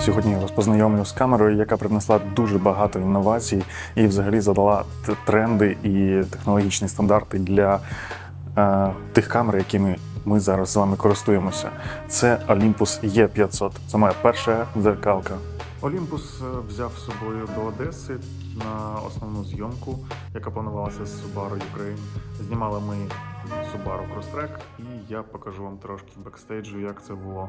Сьогодні я вас познайомлю з камерою, яка принесла дуже багато інновацій і взагалі задала тренди і технологічні стандарти для е, тих камер, якими ми зараз з вами користуємося. Це Olympus E500. Це моя перша дзеркалка. Olympus е, взяв з собою до Одеси на основну зйомку, яка планувалася з Subaru Ukraine. Знімали ми Subaru Crosstrek, і я покажу вам трошки бекстейджу, як це було.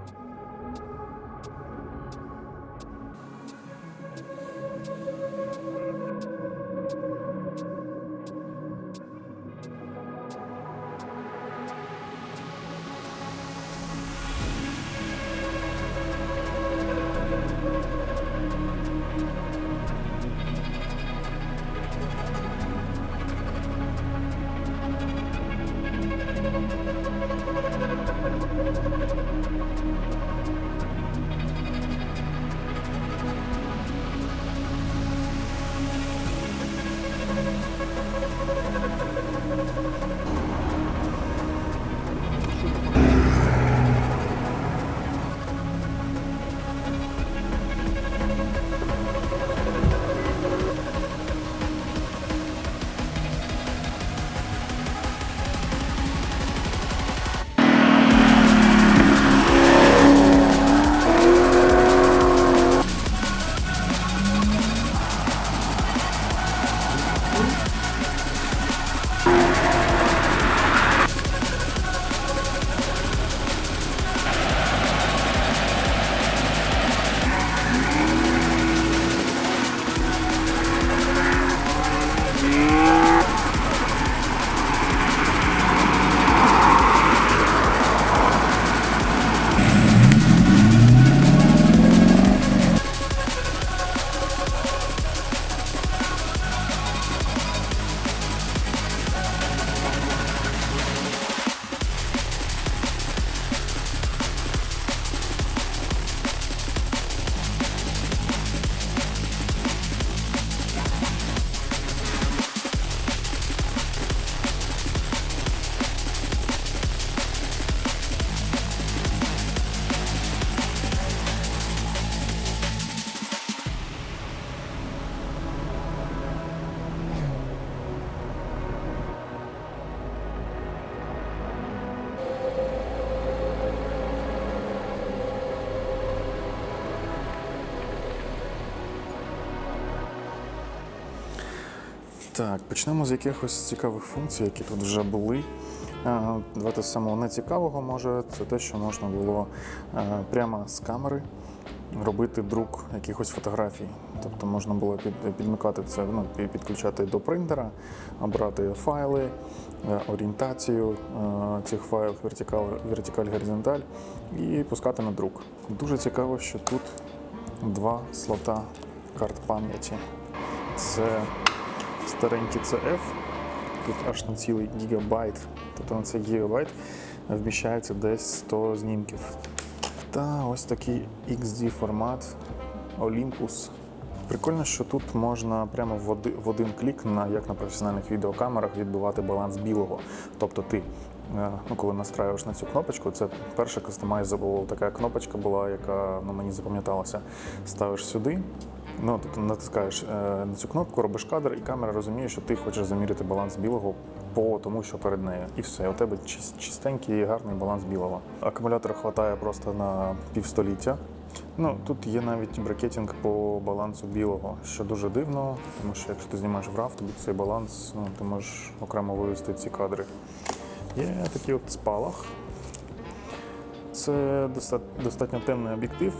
Так, почнемо з якихось цікавих функцій, які тут вже були. Давайте з самого нецікавого може це те, що можна було е, прямо з камери робити друк якихось фотографій. Тобто можна було підмикати це, ну, підключати до принтера, обрати файли, е, орієнтацію е, цих файлів вертикаль, вертикаль горизонталь і пускати на друк. Дуже цікаво, що тут два слота карт пам'яті. Це старенький CF, тут аж на цілий гігабайт, тобто на цей гігабайт вміщається десь 100 знімків. Та ось такий XD формат Olympus. Прикольно, що тут можна прямо в один клік, на, як на професіональних відеокамерах, відбивати баланс білого. Тобто ти, е, ну, коли настраюєш на цю кнопочку, це перша кастомайзабл така кнопочка була, яка ну, мені запам'яталася. Ставиш сюди, ну, тобто натискаєш е, на цю кнопку, робиш кадр, і камера розуміє, що ти хочеш заміряти баланс білого по тому, що перед нею. І все, у тебе чистенький гарний баланс білого. Акумулятора хватає просто на півстоліття. Ну, тут є навіть бракетінг по балансу білого, що дуже дивно, тому що якщо ти знімаєш в RAW, тобі цей баланс, ну, ти можеш окремо вивести ці кадри. Є такий от спалах. Це достатньо темний об'єктив,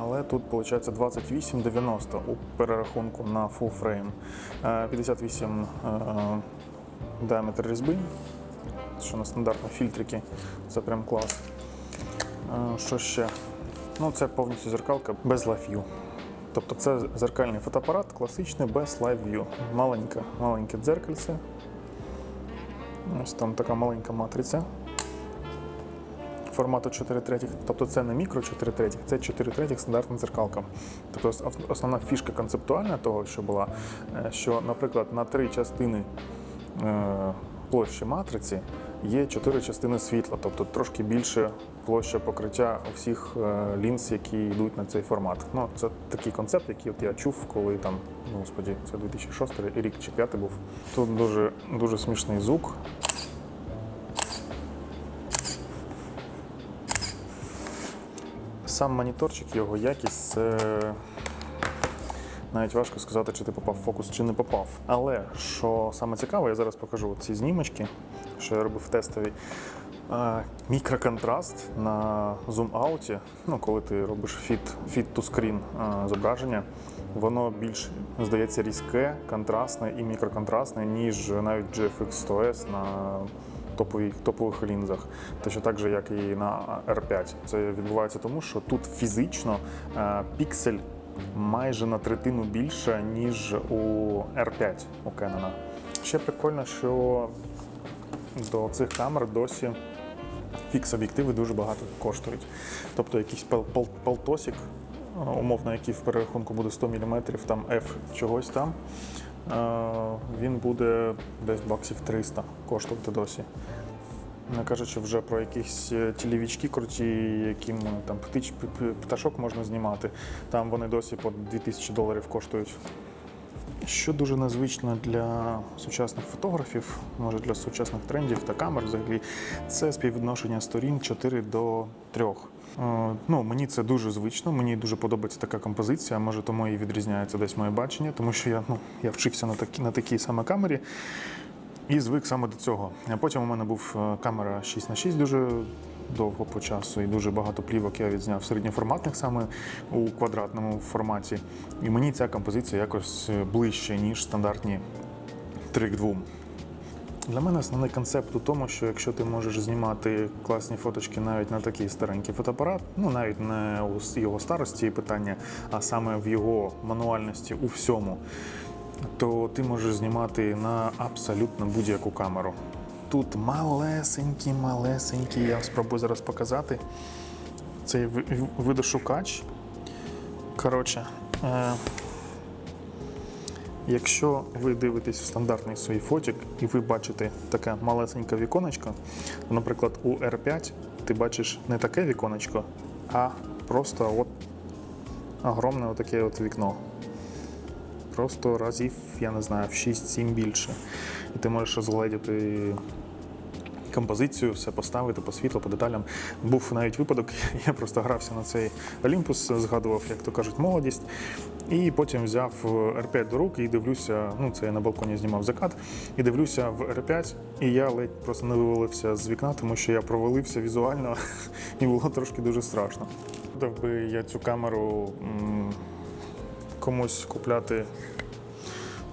але тут виходить 28-90 у перерахунку на full frame. Е, 58 е, діаметр різьби, що на стандартні фільтрики, це прям клас. Е, Що ще? Ну, це повністю зеркалка без View. Тобто це зеркальний фотоапарат, класичний без Live View. Маленьке, маленьке дзеркальце. Ось там така маленька матриця. Формату 4 третіх. Тобто це не мікро 4 третіх, це 4 третіх стандартна дзеркалка. Тобто основна фішка концептуальна того, що була, е, що, наприклад, на три частини е, площі матриці є чотири частини світла, тобто трошки більше площа покриття всіх е, лінз, які йдуть на цей формат. Ну, це такий концепт, який от я чув, коли там, ну, господі, це 2006 рік чи 5 був. Тут дуже, дуже смішний звук. Сам моніторчик, його якість це навіть важко сказати, чи ти попав в фокус, чи не попав. Але що саме цікаве, я зараз покажу ці знімочки, що я робив тестові. А, Мікроконтраст на зум-ауті, ну, коли ти робиш screen зображення, воно більш, здається, різке, контрастне і мікроконтрастне, ніж навіть GFX 100S на топових, топових лінзах. Точно так же, як і на R5. Це відбувається тому, що тут фізично е, піксель майже на третину більше, ніж у R5 у Canon. Ще прикольно, що до цих камер досі фікс-об'єктиви дуже багато коштують. Тобто якийсь пол- пол- полтосик, умовно, який в перерахунку буде 100 мм, там F чогось там, він буде десь баксів 300 коштувати досі. Не кажучи вже про якісь тілівічки телевічки круті, яким е, там пташок можна знімати. Там вони досі по 2000 доларів коштують. Що дуже незвично для сучасних фотографів, може для сучасних трендів та камер взагалі, це співвідношення сторін 4 до 3. Е, Ну, мені це дуже звично, мені дуже подобається така композиція, може тому і відрізняється десь моє бачення, тому що я, ну, я вчився на, такі, на такій саме камері і звик саме до цього. Потім у мене був е, камера 6 на 6 дуже довго по часу, і дуже багато плівок я відзняв середньоформатних саме у квадратному форматі. І мені ця композиція якось е, ближче, ніж стандартні 3 к 2. Для мене основний концепт у тому, що якщо ти можеш знімати класні фоточки навіть на такий старенький фотоапарат, ну навіть не у його старості питання, а саме в його мануальності у всьому, то ти можеш знімати на абсолютно будь-яку камеру. Тут малесенький, малесенький, я спробую зараз показати. Цей видошукач. Коротше, е, Якщо ви дивитесь в стандартний свій фотик і ви бачите таке малесеньке віконечко, то, наприклад, у R5 ти бачиш не таке віконечко, а просто от огромне отаке от вікно. Просто разів, я не знаю, в 6-7 більше. І ти можеш розгледіти композицію, все поставити по світлу, по деталям. Був навіть випадок, я просто грався на цей Олімпус, згадував, як то кажуть, молодість. І потім взяв R5 до рук і дивлюся, ну це я на балконі знімав закат, і дивлюся в R5, і я ледь просто не вивалився з вікна, тому що я провалився візуально і було трошки дуже страшно. Дав би я цю камеру комусь купляти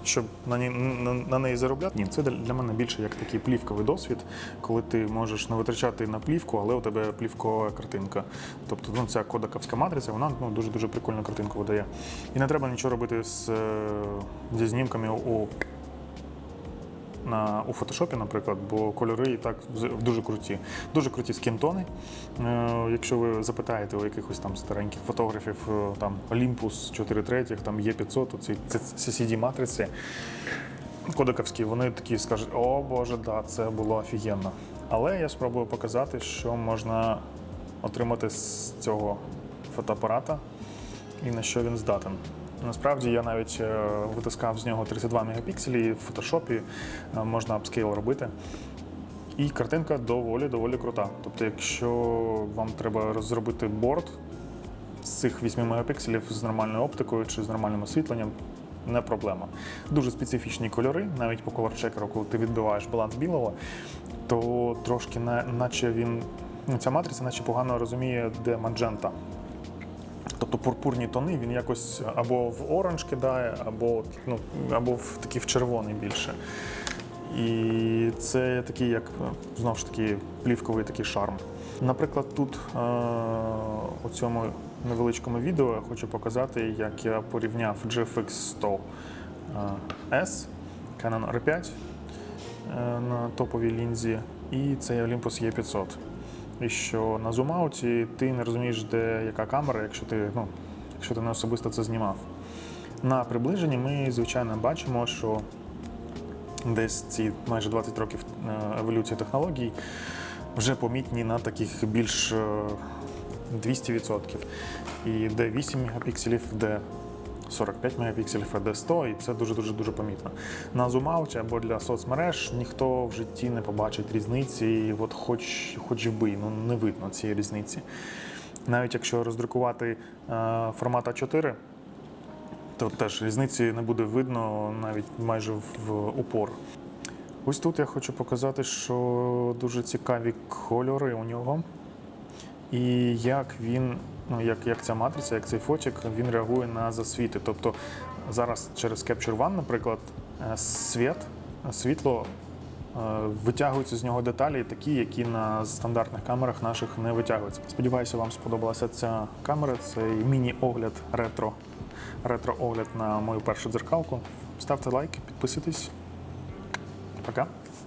щоб на, ній, на, на неї заробляти. Ні, це для- мене більше як такий плівковий досвід, коли ти можеш не витрачати на плівку, але у тебе плівкова картинка. Тобто ну, ця кодаковська матриця, вона ну, дуже дуже прикольну картинку видає. І не треба нічого робити з, е, зі знімками у. На, у фотошопі, наприклад, бо кольори і так дуже круті. Дуже круті скінтони. Е, якщо ви запитаєте у якихось там стареньких фотографів, е, там Olympus 4 третіх, там Е500, ці CCD матриці кодаковські, вони такі скажуть: о Боже, да, це було офігенно. Але я спробую показати, що можна отримати з цього фотоапарата і на що він здатен. Насправді я навіть е, витискав з нього 32 мегапікселі, і в фотошопі е, можна апскейл робити. І картинка доволі доволі крута. Тобто, якщо вам треба розробити борт з цих 8 мегапікселів з нормальною оптикою чи з нормальним освітленням, не проблема. Дуже специфічні кольори, навіть по колорчекеру, коли ти відбиваєш баланс білого, то трошки на- наче він. ну, Ця матриця наче погано розуміє, де маджента. Тобто пурпурні тони він якось або в оранж кидає, або, ну, або в такий в червоний більше. І це такий, як знову ж таки, плівковий такий шарм. Наприклад, тут е- у цьому невеличкому відео я хочу показати, як я порівняв GFX 100 е, S, Canon R5 е, на топовій лінзі і цей Olympus E500. І що на зумауті ти не розумієш, де яка камера, якщо ти, ну, якщо ти не особисто це знімав. На приближенні ми, звичайно, бачимо, що десь ці майже 20 років е, еволюції технологій вже помітні на таких більш е, 200%. І де 8 мегапікселів, де 45 мегапікселів, де 100, і це дуже дуже помітно. На зумауті або для соцмереж ніхто в житті не побачить різниці, і от хоч, хоч би, ну не видно цієї різниці. Навіть якщо роздрукувати е, формат А4, то теж різниці не буде видно навіть майже в упор. Ось тут я хочу показати, що дуже цікаві кольори у нього. І як він, як, як ця матриця, як цей фотик, він реагує на засвіти. Тобто зараз через Capture One, наприклад, е, світ, світло е, витягуються з нього деталі, такі, які на стандартних камерах наших не витягуються. Сподіваюся, вам сподобалася ця камера. Цей міні-огляд ретро, ретро-огляд на мою першу дзеркалку. Ставте лайки, підписуйтесь. Пока.